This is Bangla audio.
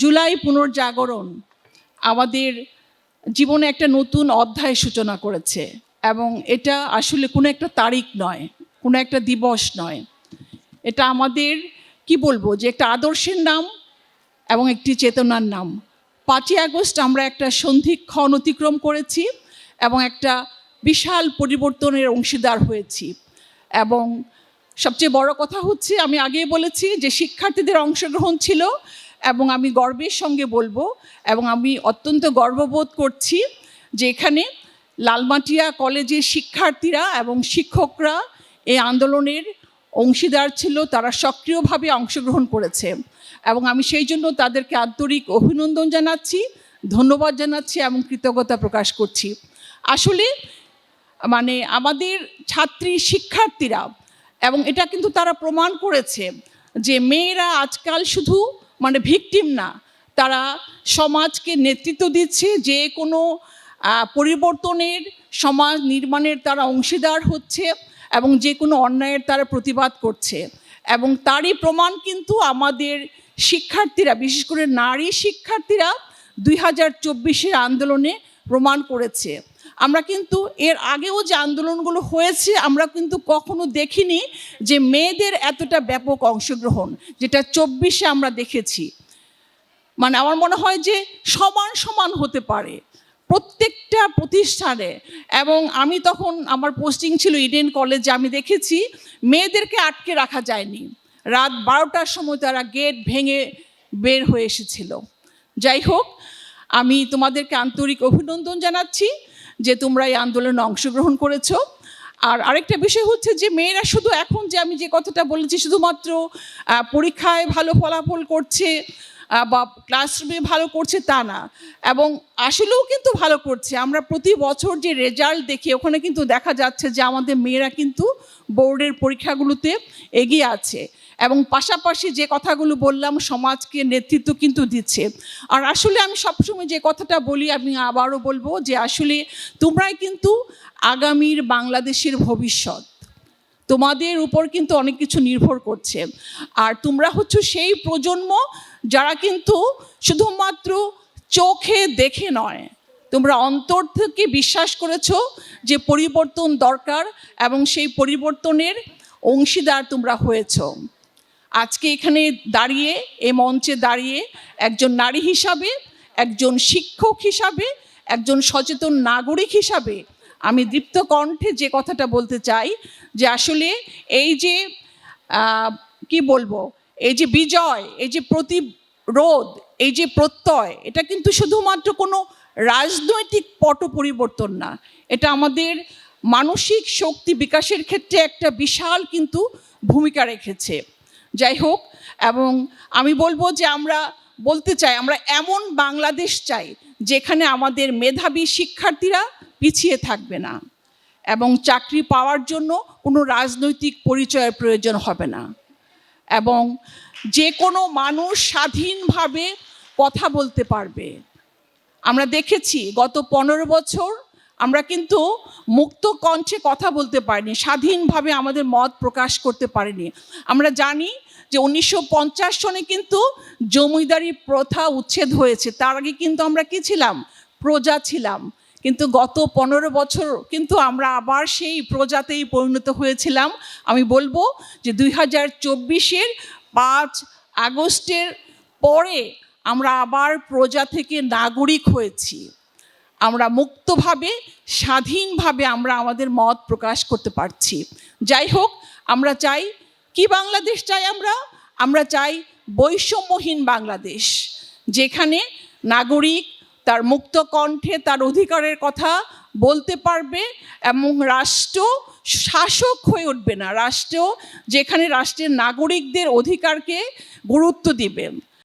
জুলাই পুনর্জাগরণ আমাদের জীবনে একটা নতুন অধ্যায় সূচনা করেছে এবং এটা আসলে কোনো একটা তারিখ নয়, কোনো একটা দিবস নয়। এটা আমাদের, কি বলব, যে একটা আদর্শের নাম এবং একটি চেতনার নাম। পাঁচই আগস্ট আমরা একটা সন্ধিক্ষণ অতিক্রম করেছি এবং একটা বিশাল পরিবর্তনের অংশীদার হয়েছি। এবং সবচেয়ে বড় কথা হচ্ছে, আমি আগেই বলেছি যে শিক্ষার্থীদের অংশগ্রহণ ছিল এবং আমি গর্বের সঙ্গে বলব এবং আমি অত্যন্ত গর্ববোধ করছি যে এখানে লালমাটিয়া কলেজের শিক্ষার্থীরা এবং শিক্ষকরা এই আন্দোলনের অংশীদার ছিল, তারা সক্রিয়ভাবে অংশগ্রহণ করেছে এবং আমি সেই জন্য তাদেরকে আন্তরিক অভিনন্দন জানাচ্ছি, ধন্যবাদ জানাচ্ছি এবং কৃতজ্ঞতা প্রকাশ করছি। আসলে মানে আমাদের ছাত্রী শিক্ষার্থীরা এবং এটা কিন্তু তারা প্রমাণ করেছে যে মেয়েরা আজকাল শুধু মানে ভিকটিম না, তারা সমাজকে নেতৃত্ব দিচ্ছে, যে কোনো পরিবর্তনের সমাজ নির্মাণের তারা অংশীদার হচ্ছে এবং যে কোনো অন্যায়ের তারা প্রতিবাদ করছে। এবং তারই প্রমাণ কিন্তু আমাদের শিক্ষার্থীরা, বিশেষ করে নারী শিক্ষার্থীরা দুই হাজার আন্দোলনে প্রমাণ করেছে। আমরা কিন্তু এর আগেও যে আন্দোলনগুলো হয়েছে, আমরা কিন্তু কখনো দেখিনি যে মেয়েদের এতটা ব্যাপক অংশগ্রহণ, যেটা চব্বিশে আমরা দেখেছি। মানে আমার মনে হয় যে সমান সমান হতে পারে প্রত্যেকটা প্রতিষ্ঠানে। এবং আমি তখন আমার পোস্টিং ছিল ইডেন কলেজে, আমি দেখেছি মেয়েদেরকে আটকে রাখা যায়নি। রাত বারোটার সময় তারা গেট ভেঙে বের হয়ে এসেছিল। যাই হোক, আমি তোমাদেরকে আন্তরিক অভিনন্দন জানাচ্ছি। যে তোমরা এই আন্দোলনে অংশগ্রহণ করেছ। আর আরেকটা বিষয় হচ্ছে যে মেয়েরা শুধু এখন যে আমি যে কথাটা বলেছি, শুধুমাত্র পরীক্ষায় ভালো ফলাফল করছে বা ক্লাসরুমে ভালো করছে তা না। এবং আসলেও কিন্তু ভালো করছে। আমরা প্রতি বছর যে রেজাল্ট দেখি, ওখানে কিন্তু দেখা যাচ্ছে যে আমাদের মেয়েরা কিন্তু বোর্ডের পরীক্ষাগুলোতে এগিয়ে আছে। এবং পাশাপাশি যে কথাগুলো বললাম, সমাজকে নেতৃত্ব কিন্তু দিচ্ছে। আর আসলে আমি সবসময় যে কথাটা বলি, আমি আবারও বলব যে আসলে তোমরাই কিন্তু আগামীর বাংলাদেশের ভবিষ্যৎ। তোমাদের উপর কিন্তু অনেক কিছু নির্ভর করছে। আর তোমরা হচ্ছে সেই প্রজন্ম যারা কিন্তু শুধুমাত্র চোখে দেখে নয়, তোমরা অন্তর থেকে বিশ্বাস করেছ যে পরিবর্তন দরকার এবং সেই পরিবর্তনের অংশীদার তোমরা হয়েছো। আজকে এখানে দাঁড়িয়ে, এ মঞ্চে দাঁড়িয়ে একজন নারী হিসাবে, একজন শিক্ষক হিসাবে, একজন সচেতন নাগরিক হিসাবে আমি দীপ্ত কণ্ঠে যে কথাটা বলতে চাই যে আসলে এই যে কি বলব, এই যে বিজয়, এই যে প্রতিরোধ, এই যে প্রত্যয়, এটা কিন্তু শুধুমাত্র কোনো রাজনৈতিক পট পরিবর্তন না। এটা আমাদের মানসিক শক্তি বিকাশের ক্ষেত্রে একটা বিশাল কিন্তু ভূমিকা রেখেছে। যাই হোক, এবং আমি বলব যে আমরা বলতে চাই, আমরা এমন বাংলাদেশ চাই যেখানে আমাদের মেধাবী শিক্ষার্থীরা পিছিয়ে থাকবে না এবং চাকরি পাওয়ার জন্য কোনো রাজনৈতিক পরিচয়ের প্রয়োজন হবে না। এবং যে কোনো মানুষ স্বাধীনভাবে কথা বলতে পারবে। আমরা দেখেছি গত পনেরো বছর আমরা কিন্তু মুক্ত কণ্ঠে কথা বলতে পারিনি, স্বাধীনভাবে আমাদের মত প্রকাশ করতে পারিনি। আমরা জানি যে উনিশশো পঞ্চাশ সনে কিন্তু জমিদারি প্রথা উচ্ছেদ হয়েছে, তার আগে কিন্তু আমরা কি ছিলাম? প্রজা ছিলাম। কিন্তু গত পনেরো বছর কিন্তু আমরা আবার সেই প্রজাতেই পরিণত হয়েছিলাম। আমি বলব যে দুই হাজার চব্বিশের পাঁচ আগস্টের পরে আমরা আবার প্রজা থেকে নাগরিক হয়েছি। আমরা মুক্তভাবে, স্বাধীনভাবে আমরা আমাদের মত প্রকাশ করতে পারছি। যাই হোক, আমরা চাই, কি বাংলাদেশ চাই আমরা? আমরা চাই বৈষম্যহীন বাংলাদেশ, যেখানে নাগরিক তার মুক্ত কণ্ঠে তার অধিকারের কথা বলতে পারবে এবং রাষ্ট্র শাসক হয়ে উঠবে না। রাষ্ট্র যেখানে রাষ্ট্রের নাগরিকদের অধিকারকে গুরুত্ব দিবে।